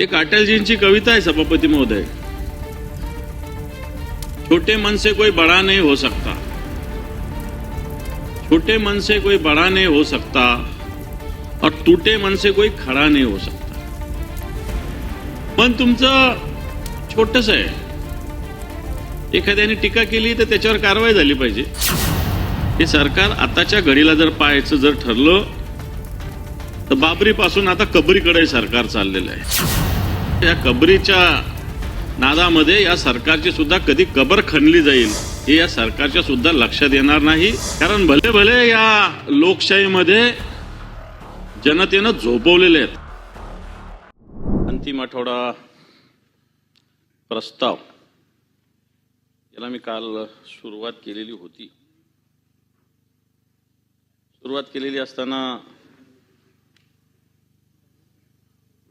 एक अटलजींची कविता आहे सभापती महोदय. छोटे मन से कोई बड़ा नहीं हो सकता. छोटे मन से कोई बड़ा नहीं हो सकता और टूटे मन से कोई खड़ा नहीं हो सकता. मन तुमचं छोटस आहे. एखाद्याने टीका केली तर त्याच्यावर कारवाई झाली पाहिजे. हे सरकार आताच्या घडीला जर पाहायचं जर ठरलं तर बाबरी पासून आता कबरीकडे सरकार चाललेलं आहे. या कबरीच्या नादामध्ये या सरकारची सुद्धा कधी कबर खणली जाईल हे या सरकारच्या सुद्धा लक्षात येणार नाही. कारण भले भले या लोकशाहीमध्ये जनतेनं झोपवलेले आहेत. अंतिम आठवडा प्रस्ताव याला मी काल सुरुवात केलेली होती. सुरुवात केलेली असताना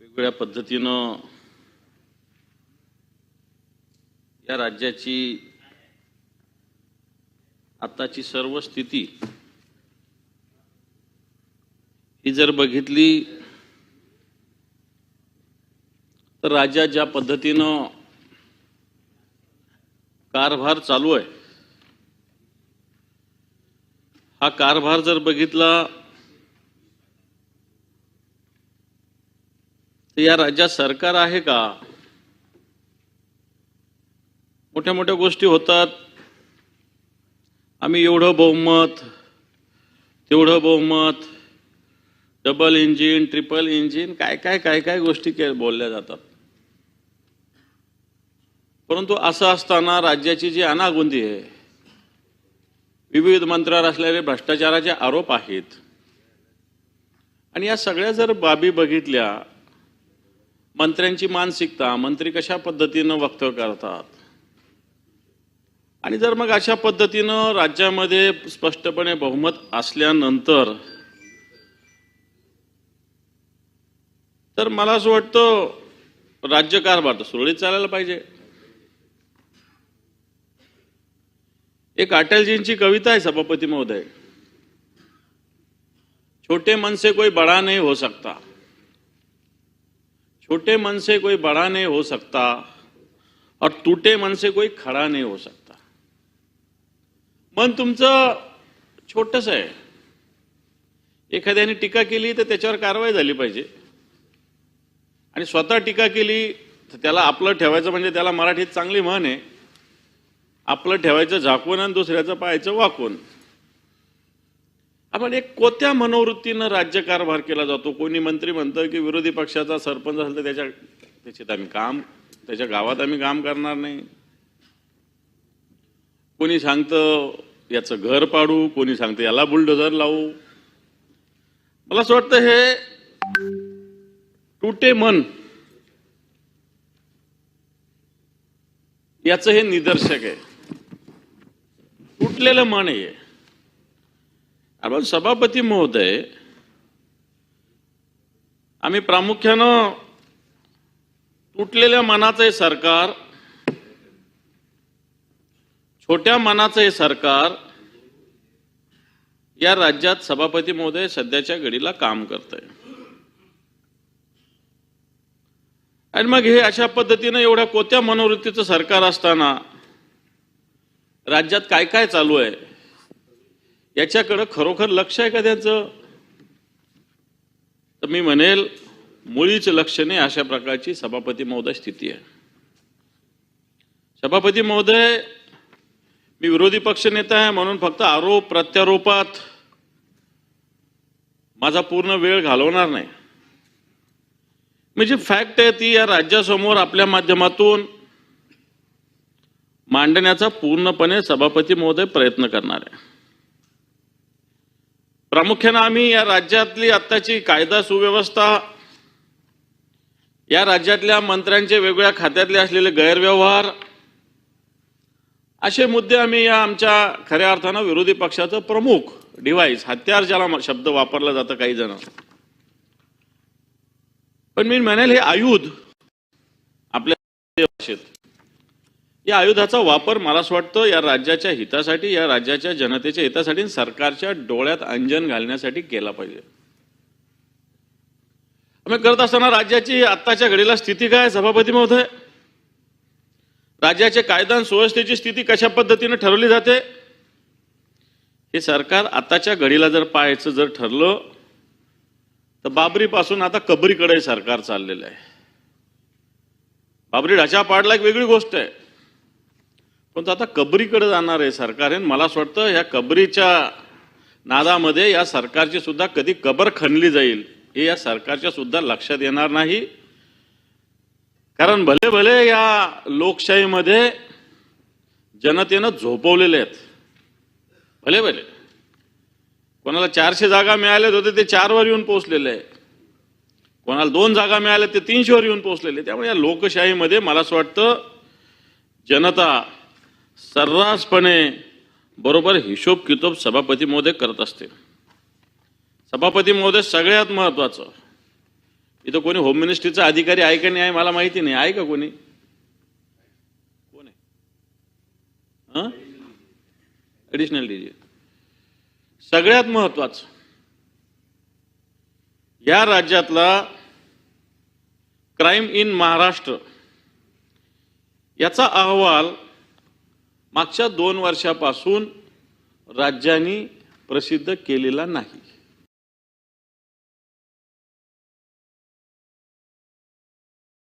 वेगवेगळ्या पद्धतीनं या राज्याची आताची सर्व स्थिती ही जर बघितली तर राज्यात ज्या पद्धतीनं कारभार चालू आहे हा कारभार जर बघितला तर या राज्यात सरकार आहे का? मोठ्या मोठ्या गोष्टी होतात. आम्ही एवढं बहुमत तेवढं बहुमत डबल इंजिन ट्रिपल इंजिन काय काय काय काय गोष्टी के बोलल्या जातात. परंतु असं असताना राज्याची जी अनागोंदी आहे विविध मंत्र्यावर असलेले भ्रष्टाचाराचे आरोप आहेत. आणि या सगळ्या जर बाबी बघितल्या मंत्र्यांची मानसिकता मंत्री कशा पद्धतीनं वक्तव्य करतात आणि जर मग अशा पद्धतीनं राज्यामध्ये स्पष्टपणे बहुमत असल्यानंतर तर मला असं वाटतं राज्यकारभार तर सुरळीत चालायला पाहिजे. एक अटलजींची कविता आहे सभापती महोदय. छोटे मन से कोई बड़ा नहीं हो सकता. छोटे मन से कोई बड़ा नहीं हो सकता और टूटे मन से कोई खड़ा नहीं हो सकता. मन तुमचं छोटस आहे. एखाद्याने टीका केली तर त्याच्यावर कारवाई झाली पाहिजे. आणि स्वतः टीका केली तर त्याला आपलं ठेवायचं म्हणजे त्याला मराठीत चांगली म्हण आहे. आपलं ठेवायचं झाकून आणि दुसऱ्याचं पाहायचं वाकून. आपण एक कोत्या मनोवृत्तीनं राज्यकारभार केला जातो? कोणी मंत्री म्हणतं की विरोधी पक्षाचा सरपंच असेल तर त्याच्या त्याच्यात आम्ही काम त्याच्या गावात आम्ही काम करणार नाही. कोणी सांगतं याचं घर पाडू कोणी सांगतं याला बुलडोझर लावू. मला असं वाटतं हे टुटे मन याचं हे निदर्शक आहे. तुटलेलं मन आहे आपण सभापती महोदय आम्ही प्रामुख्यानं तुटलेल्या मनाचं हे सरकार छोट्या मनाचं हे सरकार या राज्यात सभापती महोदय सध्याच्या घडीला काम करत आहे आणि मग हे अशा पद्धतीनं एवढ्या कोत्या मनोवृत्तीचं सरकार असताना राज्यात काय काय चालू आहे याच्याकडं खरोखर लक्ष आहे का त्याचं? तर मी म्हणेल मुळीच लक्ष नाही अशा प्रकारची सभापती महोदय स्थिती आहे. सभापती महोदय मी विरोधी पक्ष नेता आहे म्हणून फक्त आरोप प्रत्यारोपात माझा पूर्ण वेळ घालवणार नाही. म्हणजे फॅक्ट आहे ती या राज्यासमोर आपल्या माध्यमातून मांडण्याचा पूर्णपणे सभापती महोदय प्रयत्न करणार आहे. प्रामुख्यानं आम्ही या राज्यातली आत्ताची कायदा सुव्यवस्था या राज्यातल्या मंत्र्यांचे वेगवेगळ्या खात्यातले असलेले गैरव्यवहार असे मुद्दे आम्ही या आमच्या खऱ्या अर्थानं विरोधी पक्षाचं प्रमुख डिव्हाइस हत्यार ज्याला शब्द वापरला जातं काही जण. पण मी म्हणेल हे आयुध आपल्या भाषेत या आयुधाचा वापर मला असं वाटतं या राज्याच्या हितासाठी या राज्याच्या जनतेच्या हितासाठी सरकारच्या डोळ्यात अंजन घालण्यासाठी केला पाहिजे. आम्ही करत असताना राज्याची आत्ताच्या घडीला स्थिती काय? सभापती महोदय राज्याचे कायदा आणि सुव्यवस्थेची स्थिती कशा पद्धतीने ठरवली जाते? हे सरकार आताच्या घडीला जर पाहायचं जर ठरलं तर बाबरीपासून आता कबरीकडे सरकार चाललेलं आहे. बाबरी ढाचा पाडला एक वेगळी गोष्ट आहे. पण तो आता कबरीकडे जाणार आहे सरकार. आहे मला असं वाटतं या कबरीच्या नादामध्ये या सरकारची सुद्धा कधी कबर खणली जाईल हे या सरकारच्या सुद्धा लक्षात येणार नाही. कारण भले भले या लोकशाहीमध्ये जनतेनं झोपवलेले आहेत. भले भले. कोणाला चारशे जागा मिळाल्यात होते ते चारवर येऊन पोहोचलेले आहे. कोणाला दोन जागा मिळाल्या ते तीनशेवर येऊन पोहोचलेले त्यामुळे या लोकशाहीमध्ये मला असं वाटतं जनता सर्रासपणे बरोबर हिशोब कितोब सभापती महोदय करत असते. सभापती महोदय सगळ्यात महत्वाचं इथं कोणी होम मिनिस्ट्रीचा अधिकारी आहे का नाही आहे मला माहिती नाही. आहे का कोणी? कोण आहे? ॲडिशनल डीजी सगळ्यात महत्वाचं या राज्यातला क्राईम इन महाराष्ट्र याचा अहवाल मागच्या दोन वर्षापासून राज्यांनी प्रसिद्ध केलेला नाही.